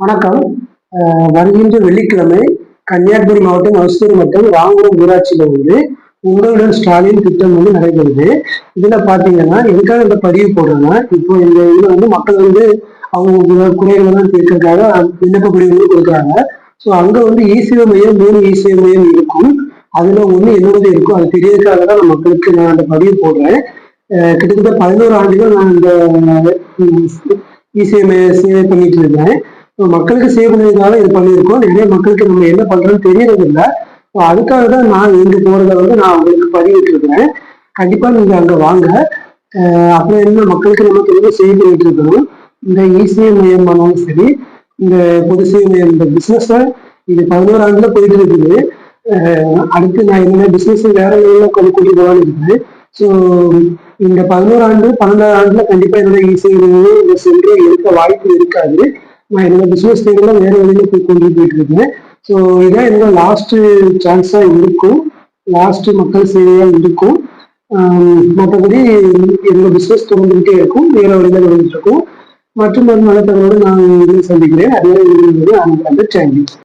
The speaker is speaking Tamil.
வணக்கம். வருகின்ற வெள்ளிக்கிழமை கன்னியாகுமரி மாவட்டம் ஒசூர் மற்றும் ராமபுரம் ஊராட்சியில வந்து உங்களுடன் ஸ்டாலின் திட்டம் வந்து நடைபெறுது. இதுல பாத்தீங்கன்னா எதுக்காக இந்த பதிவு போடுறேன்னா இப்போ இந்த இதுல வந்து மக்கள் வந்து அவங்க குறைகள்லாம் தீர்க்கறதுக்காக விண்ணப்ப படிவு வந்து கொடுக்குறாங்க. ஸோ அங்க வந்து இசிஓ மையம் மூணு இசிஓ மையம் இருக்கும். அதுல ஒண்ணு என்னோட இருக்கும். அது தெரியறதுக்காக தான் நான் மக்களுக்கு நான் அந்த பதிவு போடுறேன். கிட்டத்தட்ட பதினோரு ஆண்டுகள் நான் இந்த இசிஐ சேவை பண்ணிட்டு இருக்கேன். மக்களுக்கு சேவை பண்ணதுக்காக இது பண்ணியிருக்கோம். நிறைய மக்களுக்கு நம்ம என்ன பண்றோம்னு தெரியறது இல்லை அதுக்காக தான் நான் இங்கு போறத வந்து நான் உங்களுக்கு பதிவிட்டு இருக்கிறேன் கண்டிப்பா நீங்க அங்க வாங்க. அப்புறம் என்ன மக்களுக்கு நம்ம தெரிஞ்சு சேவை பண்ணிட்டு இருக்கணும். இந்த இசிஐ மையம் ஆனாலும் சரி இந்த பொது சேவை மையம் இந்த பிசினஸ் இது பதினோரு ஆண்டுல போயிட்டு இருக்குது. அடுத்து நான் என்ன பிசினஸ் வேற லெவலில் கொண்டு கொண்டு போகலான்னு இருக்குது. ஸோ இந்த பதினோரு ஆண்டு பன்னெண்டாவது ஆண்டுல கண்டிப்பா என்னோட இசை இந்த சென்று இருக்க வாய்ப்பு இருக்காது. நான் என்னோட பிசினஸ் தேவையில வேற வழியில போய் கொண்டு போயிட்டு இருக்கேன். ஸோ இதான் என்னோட லாஸ்ட் சான்ஸா இருக்கும். லாஸ்ட் மக்கள் சேவையா இருக்கும். மற்றபடி என்னோட பிசினஸ் தொடர்ந்துகிட்டே இருக்கும். வேற வழியில தொடர்ந்துட்டு இருக்கும். மற்றும் ஒரு நல்ல தகவலோடு நான் இதில் சந்திக்கிறேன். அதே உங்களுக்கு அந்த சேனல்